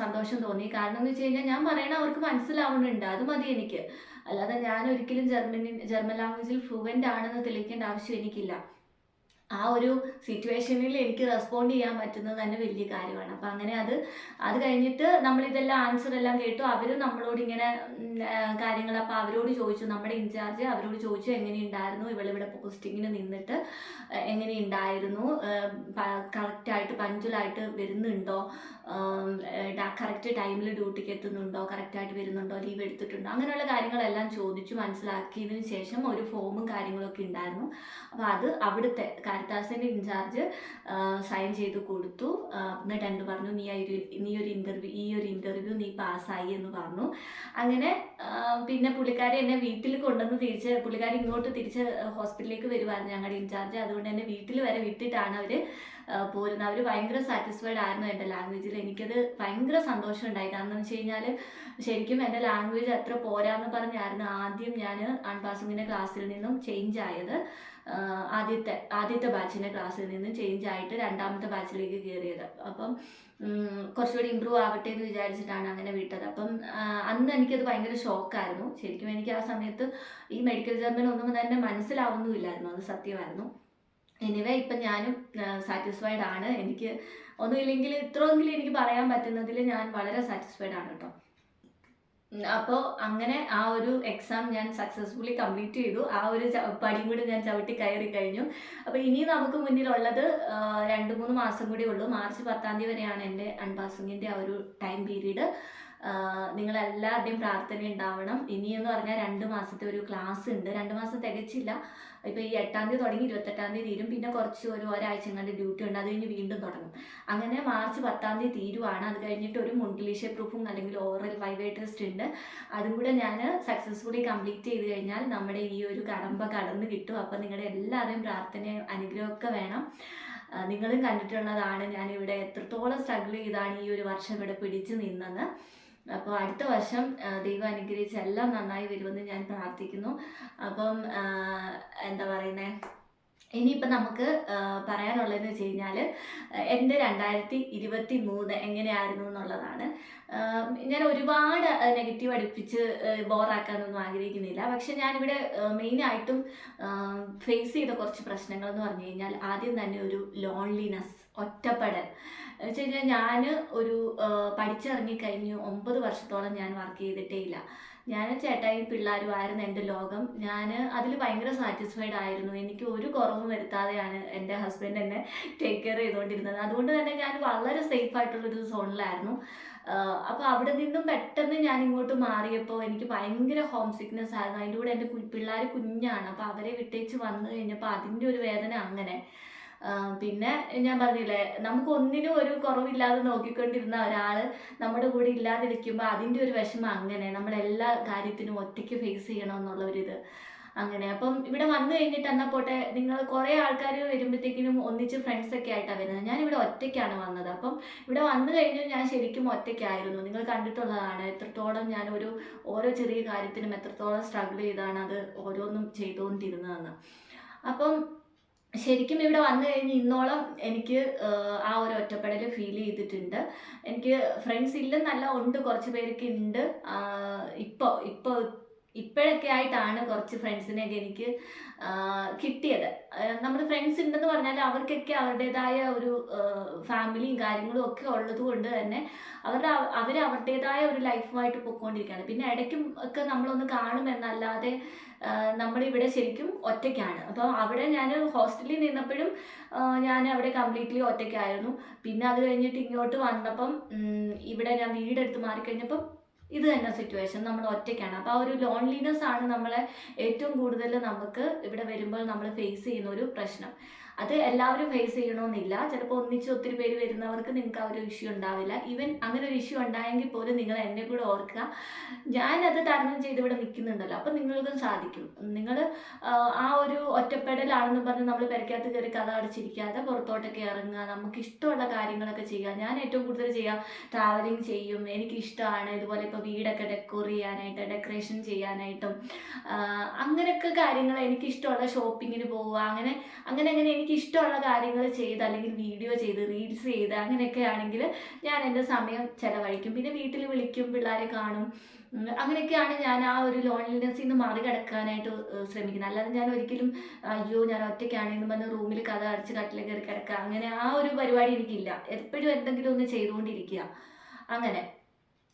സന്തോഷം തോന്നി. കാരണം എന്ന് വെച്ച് കഴിഞ്ഞാൽ ഞാൻ പറയണ അവർക്ക് മനസ്സിലാവുന്നുണ്ട്. അത് മതി എനിക്ക്. അല്ലാതെ ഞാൻ ഒരിക്കലും ജർമ്മനി ജർമ്മൻ ലാംഗ്വേജിൽ ഫ്ലുവന്റ് ആണെന്ന് തെളിയിക്കേണ്ട ആവശ്യം എനിക്കില്ല. ആ ഒരു സിറ്റുവേഷനിൽ എനിക്ക് റെസ്പോണ്ട് ചെയ്യാൻ പറ്റുന്നത് തന്നെ വലിയ കാര്യമാണ്. അപ്പം അങ്ങനെ അത് അത് കഴിഞ്ഞിട്ട് നമ്മളിതെല്ലാം ആൻസർ എല്ലാം കേട്ടു. അവർ നമ്മളോട് ഇങ്ങനെ കാര്യങ്ങൾ അപ്പോൾ അവരോട് ചോദിച്ചു. നമ്മുടെ ഇൻചാർജ് അവരോട് ചോദിച്ചു എങ്ങനെയുണ്ടായിരുന്നു ഇവളിവിടെ പോസ്റ്റിങ്ങിന് നിന്നിട്ട് എങ്ങനെ എങ്ങനെയുണ്ടായിരുന്നു? കറക്റ്റായിട്ട് പഞ്ചുലായിട്ട് വരുന്നുണ്ടോ? കറക്റ്റ് ടൈമിൽ ഡ്യൂട്ടിക്ക് എത്തുന്നുണ്ടോ കറക്റ്റായിട്ട് വരുന്നുണ്ടോ ലീവ് എടുത്തിട്ടുണ്ടോ അങ്ങനെയുള്ള കാര്യങ്ങളെല്ലാം ചോദിച്ചു മനസ്സിലാക്കിയതിന് ശേഷം ഒരു ഫോമും കാര്യങ്ങളൊക്കെ ഉണ്ടായിരുന്നു. അപ്പോൾ അത് അവിടുത്തെ കാരിത്താസിന്റെ ഇൻചാർജ് സൈൻ ചെയ്ത് കൊടുത്തു. എന്നിട്ട് എന്ത് പറഞ്ഞു? നീ ഒരു നീ ഒരു ഇന്റർവ്യൂ ഈ ഒരു ഇന്റർവ്യൂ നീ പാസ്സായി എന്ന് പറഞ്ഞു. അങ്ങനെ പിന്നെ പുള്ളിക്കാരി എന്നെ വീട്ടിൽ കൊണ്ടുവന്ന് തിരിച്ച് പുള്ളിക്കാരി ഇങ്ങോട്ട് തിരിച്ച് ഹോസ്പിറ്റലിലേക്ക് വരുമായിരുന്നു ഞങ്ങളുടെ ഇൻചാർജ്. അതുകൊണ്ട് എന്നെ വീട്ടിൽ വരെ വിട്ടിട്ടാണ് അവർ പോരുന്നത് അവർ ഭയങ്കര സാറ്റിസ്ഫൈഡ് ആയിരുന്നു എന്റെ ലാംഗ്വേജിൽ എനിക്കത് ഭയങ്കര സന്തോഷം ഉണ്ടായി കാരണം എന്ന് വെച്ച് കഴിഞ്ഞാൽ ശരിക്കും എന്റെ ലാംഗ്വേജ് എത്ര പോരാന്ന് പറഞ്ഞായിരുന്നു ആദ്യം ഞാൻ അൺപാസിങ്ങിന്റെ ക്ലാസ്സിൽ നിന്നും ചേഞ്ച് ആയത്. ആദ്യത്തെ ആദ്യത്തെ ബാച്ചിന്റെ ക്ലാസ്സിൽ നിന്നും ചേഞ്ച് ആയിട്ട് രണ്ടാമത്തെ ബാച്ചിലേക്ക് കയറിയത് അപ്പം കുറച്ചുകൂടി ഇമ്പ്രൂവ് ആവട്ടെ എന്ന് വിചാരിച്ചിട്ടാണ് അങ്ങനെ വിട്ടത്. അപ്പം അന്ന് എനിക്കത് ഭയങ്കര ഷോക്കായിരുന്നു ശരിക്കും എനിക്ക് ആ സമയത്ത് ഈ മെഡിക്കൽ ജേർണൽ ഒന്നും തന്നെ മനസ്സിലാവുന്നുമില്ലായിരുന്നു. അത് സത്യമായിരുന്നു. എനിവേ ഇപ്പം ഞാനും സാറ്റിസ്ഫൈഡ് ആണ്. എനിക്ക് ഒന്നുമില്ലെങ്കിൽ ഇത്രയെങ്കിലും എനിക്ക് പറയാൻ പറ്റുന്നതിൽ ഞാൻ വളരെ സാറ്റിസ്ഫൈഡ് ആണ് കേട്ടോ. അപ്പോൾ അങ്ങനെ ആ ഒരു എക്സാം ഞാൻ സക്സസ്ഫുള്ളി കംപ്ലീറ്റ് ചെയ്തു. ആ ഒരു പടിയും കൂടി ഞാൻ ചവിട്ടി കയറി കഴിഞ്ഞു. അപ്പോൾ ഇനി നമുക്ക് മുന്നിലുള്ളത് രണ്ട് മൂന്ന് മാസം കൂടി ഉള്ളൂ. മാർച്ച് പത്താം തീയതി വരെയാണ് എന്റെ അൺപാസിങ്ങിന്റെ ആ ഒരു ടൈം പീരീഡ് നിങ്ങളെല്ലാവരുടെയും പ്രാർത്ഥന ഉണ്ടാവണം. എന്ന് പറഞ്ഞാൽ രണ്ട് മാസത്തെ ഒരു ക്ലാസ് ഉണ്ട്. രണ്ട് മാസം തികച്ചില്ല. ഇപ്പോൾ ഈ എട്ടാം തീയതി തുടങ്ങി ഇരുപത്തെട്ടാം തീയതി തീരും. പിന്നെ കുറച്ച് ഒരു ഒരാഴ്ച കണ്ട് ഡ്യൂട്ടി ഉണ്ട്. അത് കഴിഞ്ഞ് വീണ്ടും തുടങ്ങും. അങ്ങനെ മാർച്ച് പത്താം തീയതി തീരുവാണ്. അത് കഴിഞ്ഞിട്ട് ഒരു മുണ്ടിലീഷ്യ പ്രൂഫും അല്ലെങ്കിൽ ഓറൽ വൈവേ ടെസ്റ്റ് ഉണ്ട്. അതും കൂടെ ഞാൻ സക്സസ്ഫുള്ളി കംപ്ലീറ്റ് ചെയ്ത് കഴിഞ്ഞാൽ നമ്മുടെ ഈ ഒരു കടമ്പ കടന്നു കിട്ടും. അപ്പോൾ നിങ്ങളുടെ എല്ലാവരുടെയും പ്രാർത്ഥനയും അനുഗ്രഹമൊക്കെ വേണം. നിങ്ങളും കണ്ടിട്ടുള്ളതാണ് ഞാൻ ഇവിടെ എത്രത്തോളം സ്ട്രഗിൾ ചെയ്താണ് ഈ ഒരു വർഷം ഇവിടെ പിടിച്ചു നിന്നത്. അപ്പോൾ അടുത്ത വർഷം ദൈവം അനുഗ്രഹിച്ച് എല്ലാം നന്നായി വരുമെന്ന് ഞാൻ പ്രാർത്ഥിക്കുന്നു. അപ്പം എന്താ പറയുന്നത് ഇനിയിപ്പം നമുക്ക് പറയാനുള്ളതെന്ന് വെച്ച് കഴിഞ്ഞാൽ എന്റെ രണ്ടായിരത്തി ഇരുപത്തി മൂന്ന് എങ്ങനെയായിരുന്നു എന്നുള്ളതാണ്. ഞാൻ ഒരുപാട് നെഗറ്റീവ് അടുപ്പിച്ച് ബോറാക്കാനൊന്നും ആഗ്രഹിക്കുന്നില്ല. പക്ഷെ ഞാനിവിടെ മെയിനായിട്ടും ഫേസ് ചെയ്ത കുറച്ച് പ്രശ്നങ്ങൾ എന്ന് പറഞ്ഞു കഴിഞ്ഞാൽ ആദ്യം തന്നെ ഒരു ലോൺലിനെസ് ഒറ്റപ്പെടൽ. വെച്ച് കഴിഞ്ഞാൽ ഞാൻ ഒരു ആ, പഠിച്ചിറങ്ങി കഴിഞ്ഞു ഒമ്പത് വർഷത്തോളം ഞാൻ വർക്ക് ചെയ്തിട്ടേ ഇല്ല. ഞാൻ ചേട്ടായും പിള്ളേരും ആയിരുന്നു എന്റെ ലോകം. ഞാൻ അതിൽ ഭയങ്കര സാറ്റിസ്ഫൈഡ് ആയിരുന്നു. എനിക്ക് ഒരു കുറവും വരുത്താതെയാണ് എന്റെ ഹസ്ബൻഡ് എന്നെ ടേക്ക് കെയർ ചെയ്തുകൊണ്ടിരുന്നത് അതുകൊണ്ട് തന്നെ ഞാൻ വളരെ സേഫ് ആയിട്ടുള്ളൊരു സോണിലായിരുന്നു അപ്പോൾ അവിടെ നിന്നും പെട്ടെന്ന് ഞാൻ ഇങ്ങോട്ട് മാറിയപ്പോൾ എനിക്ക് ഭയങ്കര ഹോം സിക്നെസ് ആയിരുന്നു. അതിന്റെ കൂടെ എന്റെ പിള്ളേർ കുഞ്ഞാണ്. അപ്പോൾ അവരെ വിട്ടേച്ച് വന്നു കഴിഞ്ഞപ്പോൾ അതിന്റെ ഒരു വേദന അങ്ങനെ. പിന്നെ ഞാൻ പറഞ്ഞില്ലേ നമുക്ക് ഒന്നിനും ഒരു കുറവില്ലാതെ നോക്കിക്കൊണ്ടിരുന്ന ഒരാൾ നമ്മുടെ കൂടെ ഇല്ലാതിരിക്കുമ്പോൾ അതിന്റെ ഒരു വിഷമം അങ്ങനെ നമ്മളെല്ലാ കാര്യത്തിനും ഒറ്റയ്ക്ക് ഫേസ് ചെയ്യണം എന്നുള്ള ഒരിത് അങ്ങനെ. അപ്പം ഇവിടെ വന്നു കഴിഞ്ഞിട്ട് എന്നാൽ പോട്ടെ നിങ്ങൾ കുറേ ആൾക്കാർ വരുമ്പോഴത്തേക്കിനും ഒന്നിച്ച് ഫ്രണ്ട്സ് ഒക്കെ ആയിട്ടാണ് വരുന്നത്. ഞാൻ ഇവിടെ ഒറ്റയ്ക്കാണ് വന്നത്. അപ്പം ഇവിടെ വന്നു കഴിഞ്ഞു ഞാൻ ശരിക്കും ഒറ്റയ്ക്കായിരുന്നു. നിങ്ങൾ കണ്ടിട്ടുള്ളതാണ്. എത്രത്തോളം ഞാൻ ഒരു ഓരോ ചെറിയ കാര്യത്തിനും എത്രത്തോളം സ്ട്രഗിൾ ചെയ്താണ് അത് ഓരോന്നും ചെയ്തുകൊണ്ടിരുന്നതെന്ന്. അപ്പം ശരിക്കും ഇവിടെ വന്നു കഴിഞ്ഞ് ഇന്നോളം എനിക്ക് ആ ഒരു ഒറ്റപ്പെടൽ ഫീൽ ചെയ്തിട്ടുണ്ട്. എനിക്ക് ഫ്രണ്ട്സ് ഇല്ലെന്നല്ല ഉണ്ട് കുറച്ച് പേരൊക്കെ ഉണ്ട്. ഇപ്പോൾ ഇപ്പോൾ ഇപ്പോഴൊക്കെ ആയിട്ടാണ് കുറച്ച് ഫ്രണ്ട്സിനെയൊക്കെ എനിക്ക് കിട്ടിയത്. നമ്മൾ ഫ്രണ്ട്സ് ഉണ്ടെന്ന് പറഞ്ഞാൽ അവർക്കൊക്കെ അവരുടേതായ ഒരു ഫാമിലിയും കാര്യങ്ങളും ഒക്കെ ഉള്ളത് കൊണ്ട് തന്നെ അവരുടെ അവർ അവരുടേതായ ഒരു ലൈഫുമായിട്ട് പൊയ്ക്കൊണ്ടിരിക്കുകയാണ് പിന്നെ ഇടയ്ക്കും ഒക്കെ നമ്മളൊന്ന് കാണുമെന്നല്ലാതെ നമ്മളിവിടെ ശരിക്കും ഒറ്റയ്ക്കാണ്. അപ്പോൾ അവിടെ ഞാൻ ഹോസ്റ്റലിൽ നിന്നപ്പോഴും ഞാൻ അവിടെ കംപ്ലീറ്റ്ലി ഒറ്റയ്ക്കായിരുന്നു. പിന്നെ അത് കഴിഞ്ഞിട്ട് ഇങ്ങോട്ട് വന്നപ്പം ഇവിടെ ഞാൻ വീടെടുത്ത് മാറിക്കഴിഞ്ഞപ്പം ഇത് തന്നെ സിറ്റുവേഷൻ നമ്മൾ ഒറ്റയ്ക്കാണ്. അപ്പോൾ ആ ഒരു ലോൺലിനെസ് ആണ് നമ്മളെ ഏറ്റവും കൂടുതൽ നമുക്ക് ഇവിടെ വരുമ്പോൾ നമ്മൾ ഫേസ് ചെയ്യുന്ന ഒരു പ്രശ്നം. അത് എല്ലാവരും ഫേസ് ചെയ്യണമെന്നില്ല ചിലപ്പോൾ ഒന്നിച്ച് ഒത്തിരി പേര് വരുന്നവർക്ക് നിങ്ങൾക്ക് ആ ഒരു ഇഷ്യൂ ഉണ്ടാവില്ല. ഈവൻ അങ്ങനെ ഒരു ഇഷ്യൂ ഉണ്ടായെങ്കിൽ പോലും നിങ്ങൾ എന്നെ കൂടെ ഓർക്കുക. ഞാനത് തരണം ചെയ്ത് ഇവിടെ നിൽക്കുന്നുണ്ടല്ലോ അപ്പം നിങ്ങൾക്കും സാധിക്കും. നിങ്ങൾ ആ ഒരു ഒറ്റപ്പെടലാണെന്ന് പറഞ്ഞ് നമ്മൾ പെരക്കകത്ത് കയറി കഥ അടിച്ചിരിക്കാതെ പുറത്തോട്ടൊക്കെ ഇറങ്ങുക നമുക്ക് ഇഷ്ടമുള്ള കാര്യങ്ങളൊക്കെ ചെയ്യുക. ഞാൻ ഏറ്റവും കൂടുതൽ ചെയ്യുക ട്രാവലിംഗ് ചെയ്യും. എനിക്കിഷ്ടമാണ് ഇതുപോലെ ഇപ്പോൾ വീടൊക്കെ ഡെക്കോർ ചെയ്യാനായിട്ട് ഡെക്കറേഷൻ ചെയ്യാനായിട്ടും. അങ്ങനെയൊക്കെ കാര്യങ്ങൾ എനിക്കിഷ്ടമുള്ള ഷോപ്പിങ്ങിന് പോവുക. അങ്ങനെ അങ്ങനെ അങ്ങനെ എനിക്കിഷ്ടമുള്ള കാര്യങ്ങൾ ചെയ്ത് അല്ലെങ്കിൽ വീഡിയോ ചെയ്ത് റീൽസ് ചെയ്ത് അങ്ങനെയൊക്കെ ആണെങ്കിൽ ഞാൻ എന്റെ സമയം ചിലവഴിക്കും. പിന്നെ വീട്ടിൽ വിളിക്കും പിള്ളേരെ കാണും. അങ്ങനെയൊക്കെയാണ് ഞാൻ ആ ഒരു ലോൺലിനെസ്സിൽ നിന്ന് മറികടക്കാനായിട്ട് ശ്രമിക്കുന്നത്. അല്ലാതെ ഞാൻ ഒരിക്കലും അയ്യോ ഞാൻ ഒറ്റയ്ക്കാണെന്ന് പറഞ്ഞ് റൂമിൽ കഥ അടിച്ച് കട്ടിൽ കയറി കിടക്കുക. അങ്ങനെ ആ ഒരു പരിപാടി എനിക്കില്ല. എപ്പോഴും എന്തെങ്കിലും ഒന്ന് ചെയ്തുകൊണ്ടിരിക്കുക. അങ്ങനെ.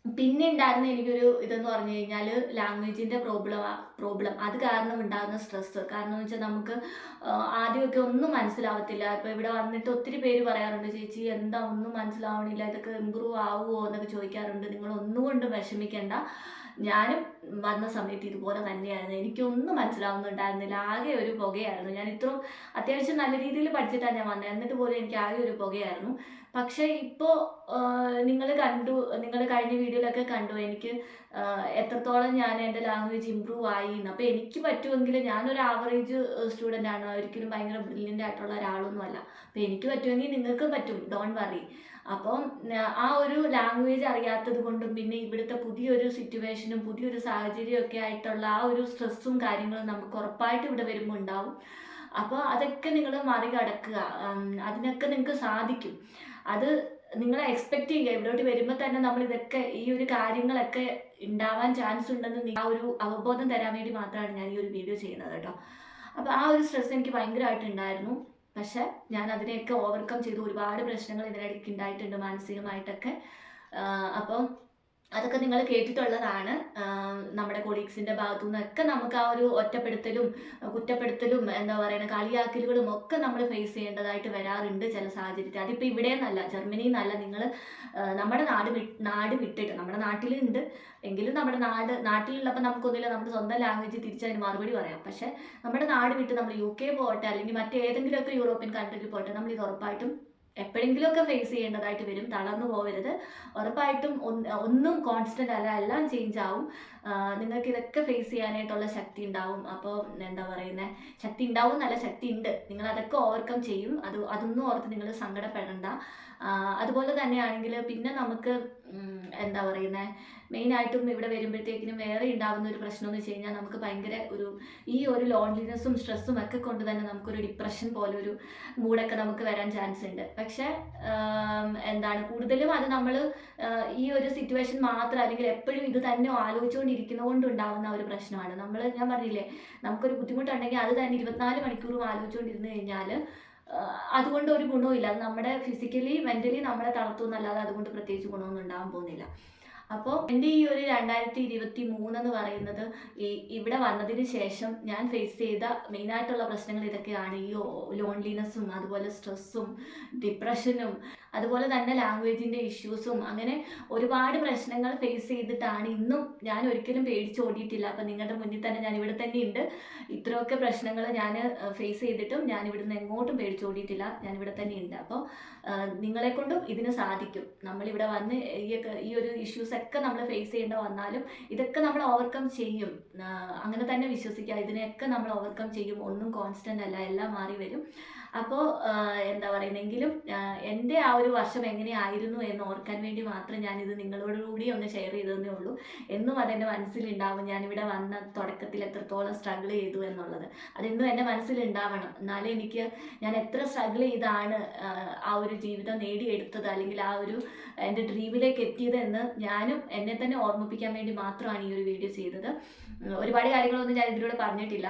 പിന്നെ ഉണ്ടായിരുന്ന എനിക്കൊരു ഇതെന്ന് പറഞ്ഞു കഴിഞ്ഞാൽ ലാംഗ്വേജിന്റെ പ്രോബ്ലം പ്രോബ്ലം അത് കാരണം ഉണ്ടാകുന്ന സ്ട്രെസ്സ് കാരണം എന്ന് വെച്ചാൽ നമുക്ക് ആദ്യമൊക്കെ ഒന്നും മനസ്സിലാവത്തില്ല. ഇപ്പോൾ ഇവിടെ വന്നിട്ട് ഒത്തിരി പേര് പറയാറുണ്ട് ചേച്ചി എന്താ ഒന്നും മനസ്സിലാവണില്ല? ഇതൊക്കെ ഇമ്പ്രൂവ് ആവുമോ എന്നൊക്കെ ചോദിക്കാറുണ്ട്. നിങ്ങൾ ഒന്നും കൊണ്ട് വിഷമിക്കേണ്ട. ഞാനും വന്ന സമയത്ത് ഇതുപോലെ തന്നെയായിരുന്നു. എനിക്കൊന്നും മനസ്സിലാവുന്നുണ്ടായിരുന്നില്ല. ആകെ ഒരു പുകയായിരുന്നു. ഞാൻ ഇത്രയും അത്യാവശ്യം നല്ല രീതിയിൽ പഠിച്ചിട്ടാണ് ഞാൻ വന്നത്. എന്നിട്ട് പോലും എനിക്ക് ആകെ ഒരു പുകയായിരുന്നു. പക്ഷേ ഇപ്പോൾ നിങ്ങൾ കണ്ടു നിങ്ങൾ കഴിഞ്ഞ വീഡിയോയിലൊക്കെ കണ്ടു. എനിക്ക് എത്രത്തോളം ഞാൻ എന്റെ ലാംഗ്വേജ് ഇമ്പ്രൂവ് ആയി അപ്പോൾ എനിക്ക് പറ്റുമെങ്കിൽ ഞാനൊരു ആവറേജ് സ്റ്റുഡന്റ് ആണ്. ഒരിക്കലും ഭയങ്കര ബ്രില്യന്റ് ആയിട്ടുള്ള ഒരാളൊന്നും അല്ല. അപ്പോൾ എനിക്ക് പറ്റുമെങ്കിൽ നിങ്ങൾക്കും പറ്റും. ഡോൺ വറി അപ്പം ആ ഒരു ലാംഗ്വേജ് അറിയാത്തത് കൊണ്ടും പിന്നെ ഇവിടുത്തെ പുതിയൊരു സിറ്റുവേഷനും പുതിയൊരു സാഹചര്യമൊക്കെ ആയിട്ടുള്ള ആ ഒരു സ്ട്രെസ്സും കാര്യങ്ങളും നമുക്ക് ഉറപ്പായിട്ട് ഇവിടെ വരുമ്പോൾ ഉണ്ടാവും. അപ്പോൾ അതൊക്കെ നിങ്ങൾ മറികടക്കുക. അതിനൊക്കെ നിങ്ങൾക്ക് സാധിക്കും. അത് നിങ്ങൾ എക്സ്പെക്ട് ചെയ്യുക. ഇവിടോട്ട് വരുമ്പോൾ തന്നെ നമ്മൾ ഇതൊക്കെ ഈ ഒരു കാര്യങ്ങളൊക്കെ ഉണ്ടാവാൻ ചാൻസ് ഉണ്ടെന്ന് ആ ഒരു അവബോധം തരാൻ വേണ്ടി മാത്രമാണ് ഞാൻ ഈ ഒരു വീഡിയോ ചെയ്യുന്നത് കേട്ടോ. അപ്പോൾ ആ ഒരു സ്ട്രെസ് എനിക്ക് ഭയങ്കരമായിട്ട് ഉണ്ടായിരുന്നു. പക്ഷെ ഞാൻ അതിനെയൊക്കെ ഓവർകം ചെയ്ത് ഒരുപാട് പ്രശ്നങ്ങൾ ഇതിനിടയ്ക്ക് ഉണ്ടായിട്ടുണ്ട് മാനസികമായിട്ടൊക്കെ. അപ്പം അതൊക്കെ നിങ്ങൾ കേട്ടിട്ടുള്ളതാണ്. നമ്മുടെ കൊളീഗ്സിന്റെ ഭാഗത്തു നിന്നൊക്കെ നമുക്ക് ആ ഒരു ഒറ്റപ്പെടുത്തലും കുറ്റപ്പെടുത്തലും എന്താ പറയുക കളിയാക്കലുകളും ഒക്കെ നമ്മൾ ഫേസ് ചെയ്യേണ്ടതായിട്ട് വരാറുണ്ട് ചില സാഹചര്യത്തിൽ. അതിപ്പോൾ ഇവിടെ നിന്നല്ല ജർമ്മനിയിൽ നിന്നല്ല നിങ്ങൾ നമ്മുടെ നാട് നാട് വിട്ടിട്ട് നമ്മുടെ നാട്ടിലുണ്ട്. എങ്കിലും നമ്മുടെ നാട് നാട്ടിലുള്ളപ്പോൾ നമുക്കൊന്നുമില്ല നമ്മുടെ സ്വന്തം ലാംഗ്വേജ് തിരിച്ചതിന് മറുപടി പറയാം. പക്ഷേ നമ്മുടെ നാട് വിട്ട് നമ്മൾ യു കെ പോകട്ടെ അല്ലെങ്കിൽ മറ്റേതെങ്കിലുമൊക്കെ യൂറോപ്യൻ കൺട്രിയിൽ പോകട്ടെ നമ്മൾ ഇത് ഉറപ്പായിട്ടും എപ്പോഴെങ്കിലുമൊക്കെ ഫേസ് ചെയ്യേണ്ടതായിട്ട് വരും. തളർന്നു പോകരുത് ഉറപ്പായിട്ടും ഒന്ന് കോൺസ്റ്റന്റ് അല്ല എല്ലാം ചേഞ്ച് ആവും. നിങ്ങൾക്ക് ഇതൊക്കെ ഫേസ് ചെയ്യാനായിട്ടുള്ള ശക്തി ഉണ്ടാവും. അപ്പോൾ എന്താ പറയുന്നത് ശക്തി ഉണ്ടാവും നല്ല ശക്തി ഉണ്ട്. നിങ്ങൾ അതൊക്കെ ഓവർകം ചെയ്യും. അത് അതൊന്നും ഓർത്ത് നിങ്ങൾ സങ്കടപ്പെടണ്ട. അതുപോലെ തന്നെയാണെങ്കിൽ പിന്നെ നമുക്ക് എന്താ പറയുന്നത് മെയിനായിട്ടും ഇവിടെ വരുമ്പോഴത്തേക്കിനും വേറെ ഉണ്ടാകുന്ന ഒരു പ്രശ്നം എന്ന് വെച്ച് കഴിഞ്ഞാൽ നമുക്ക് ഭയങ്കര ഒരു ഈ ഒരു ലോൺലിനെസ്സും സ്ട്രെസ്സും ഒക്കെ കൊണ്ട് തന്നെ നമുക്കൊരു ഡിപ്രഷൻ പോലെ ഒരു മൂഡൊക്കെ നമുക്ക് വരാൻ ചാൻസ് ഉണ്ട്. പക്ഷേ എന്താണ് കൂടുതലും അത് നമ്മൾ ഈ ഒരു സിറ്റുവേഷൻ മാത്രം അല്ലെങ്കിൽ എപ്പോഴും ഇത് തന്നെ ആലോചിച്ചുകൊണ്ടിരിക്കുന്നത് കൊണ്ട് ഉണ്ടാകുന്ന ഒരു പ്രശ്നമാണ്. നമ്മൾ ഞാൻ പറഞ്ഞില്ലേ നമുക്കൊരു ബുദ്ധിമുട്ടുണ്ടെങ്കിൽ അത് തന്നെ ഇരുപത്തിനാല് മണിക്കൂറും ആലോചിച്ചുകൊണ്ടിരുന്ന് കഴിഞ്ഞാൽ അതുകൊണ്ട് ഒരു ഗുണവുമില്ല. അത് നമ്മുടെ ഫിസിക്കലി മെന്റലി നമ്മളെ തളർത്തുമെന്നല്ലാതെ അതുകൊണ്ട് പ്രത്യേകിച്ച് ഗുണമൊന്നും ഉണ്ടാകാൻ പോകുന്നില്ല. അപ്പോൾ എന്റെ ഈ ഒരു രണ്ടായിരത്തി ഇരുപത്തി മൂന്നെന്ന് പറയുന്നത് ഈ ഇവിടെ വന്നതിന് ശേഷം ഞാൻ ഫേസ് ചെയ്ത മെയിനായിട്ടുള്ള പ്രശ്നങ്ങൾ ഇതൊക്കെയാണ്. ഈ ലോൺലിനെസ്സും അതുപോലെ സ്ട്രെസ്സും ഡിപ്രഷനും അതുപോലെ തന്നെ ലാംഗ്വേജിന്റെ ഇഷ്യൂസും അങ്ങനെ ഒരുപാട് പ്രശ്നങ്ങൾ ഫേസ് ചെയ്തിട്ടാണ് ഇന്നും ഞാൻ ഒരിക്കലും പേടിച്ചോടിയിട്ടില്ല അപ്പം നിങ്ങളുടെ മുന്നിൽ തന്നെ ഞാൻ ഇവിടെ തന്നെ ഉണ്ട് ഇത്രയൊക്കെ പ്രശ്നങ്ങൾ ഞാൻ ഫേസ് ചെയ്തിട്ടും ഞാൻ ഇവിടുന്ന് എങ്ങോട്ടും പേടിച്ചോടിയിട്ടില്ല ഞാൻ ഇവിടെ തന്നെ ഉണ്ട് അപ്പോൾ നിങ്ങളെ കൊണ്ടും ഇതിന് സാധിക്കും. നമ്മളിവിടെ വന്ന് ഈ ഒരു ഇഷ്യൂസ് ഒക്കെ നമ്മൾ ഫേസ് ചെയ്യേണ്ട വന്നാലും ഇതൊക്കെ നമ്മൾ ഓവർകം ചെയ്യും. അങ്ങനെ തന്നെ വിശ്വസിക്കുക. ഇതിനെയൊക്കെ നമ്മൾ ഓവർകം ചെയ്യും. ഒന്നും കോൺസ്റ്റന്റ് അല്ല. എല്ലാം മാറി വരും. അപ്പോൾ എന്താ പറയുന്നെങ്കിലും എന്റെ ആ ഒരു വർഷം എങ്ങനെയായിരുന്നു എന്ന് ഓർക്കാൻ വേണ്ടി മാത്രം ഞാനിത് നിങ്ങളോടുകൂടി ഒന്ന് ഷെയർ ചെയ്തതേ ഉള്ളൂ. എന്നും അതെന്റെ മനസ്സിലുണ്ടാവും. ഞാനിവിടെ വന്ന തുടക്കത്തിൽ എത്രത്തോളം സ്ട്രഗിൾ ചെയ്തു എന്നുള്ളത്. അതെന്നും എന്റെ മനസ്സിലുണ്ടാവണം. എന്നാലേ എനിക്ക് ഞാൻ എത്ര സ്ട്രഗിൾ ചെയ്താണ് ആ, ഒരു ജീവിതം നേടിയെടുത്തത് അല്ലെങ്കിൽ ആ ഒരു എന്റെ ഡ്രീമിലേക്ക് എത്തിയത് എന്ന് ഞാനും എന്നെ തന്നെ ഓർമ്മിപ്പിക്കാൻ വേണ്ടി മാത്രമാണ് ഈ ഒരു വീഡിയോ ചെയ്തത്. ഒരുപാട് കാര്യങ്ങളൊന്നും ഞാൻ ഇതിലൂടെ പറഞ്ഞിട്ടില്ല.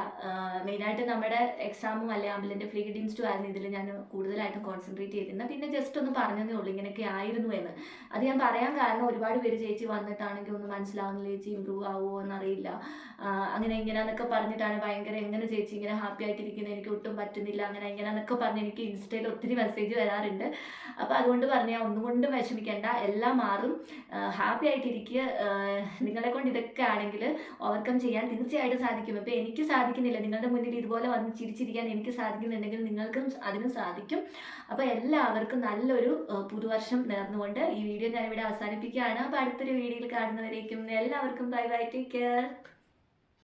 മെയിനായിട്ട് നമ്മുടെ എക്സാമും അല്ലെ ആംബുലന്റെ ഫ്രീ ഗിഡിങ്സ് ടു ആയിരുന്നു ഇതിൽ ഞാൻ കൂടുതലായിട്ടും കോൺസെൻട്രേറ്റ് ചെയ്തിരുന്നത്. പിന്നെ ജസ്റ്റ് ഒന്ന് പറഞ്ഞതേ ഉള്ളൂ ഇങ്ങനെയൊക്കെ ആയിരുന്നു എന്ന്. അത് ഞാൻ പറയാൻ കാരണം ഒരുപാട് പേര് ചേച്ചി വന്നിട്ടാണെങ്കിൽ ഒന്ന് മനസ്സിലാവുന്നില്ല ചേച്ചി ഇമ്പ്രൂവ് ആവുമോ എന്നറിയില്ല. അങ്ങനെ ഇങ്ങനെയെന്നൊക്കെ പറഞ്ഞിട്ടാണ് ഭയങ്കര എങ്ങനെ ചേച്ചി ഇങ്ങനെ ഹാപ്പി ആയിട്ടിരിക്കുന്നത് എനിക്ക് ഒട്ടും പറ്റുന്നില്ല അങ്ങനെ ഇങ്ങനെയെന്നൊക്കെ പറഞ്ഞ് എനിക്ക് ഇൻസ്റ്റയിൽ ഒത്തിരി മെസ്സേജ് വരാറുണ്ട്. അപ്പോൾ അതുകൊണ്ട് പറഞ്ഞ ഒന്നുകൊണ്ടും വിഷമിക്കേണ്ട എല്ലാം മാറും. ഹാപ്പി ആയിട്ടിരിക്കുക നിങ്ങളെ കൊണ്ട് ഇതൊക്കെ ആണെങ്കിൽ ഓവർകം ചെയ്യാൻ തീർച്ചയായിട്ടും സാധിക്കും. ഇപ്പൊ എനിക്ക് സാധിക്കുന്നില്ല. നിങ്ങളുടെ മുന്നിൽ ഇതുപോലെ വന്ന് ചിരിച്ചിരിക്കാൻ എനിക്ക് സാധിക്കുന്നുണ്ടെങ്കിൽ നിങ്ങൾക്കും അതിനും സാധിക്കും. അപ്പോൾ എല്ലാവർക്കും നല്ലൊരു പുതുവർഷം നേർന്നുകൊണ്ട് ഈ വീഡിയോ ഞാൻ ഇവിടെ അവസാനിപ്പിക്കുകയാണ്. അപ്പോൾ അടുത്തൊരു വീഡിയോയിൽ കാണുന്നവരേക്കും എല്ലാവർക്കും ബൈ ബൈ. Take care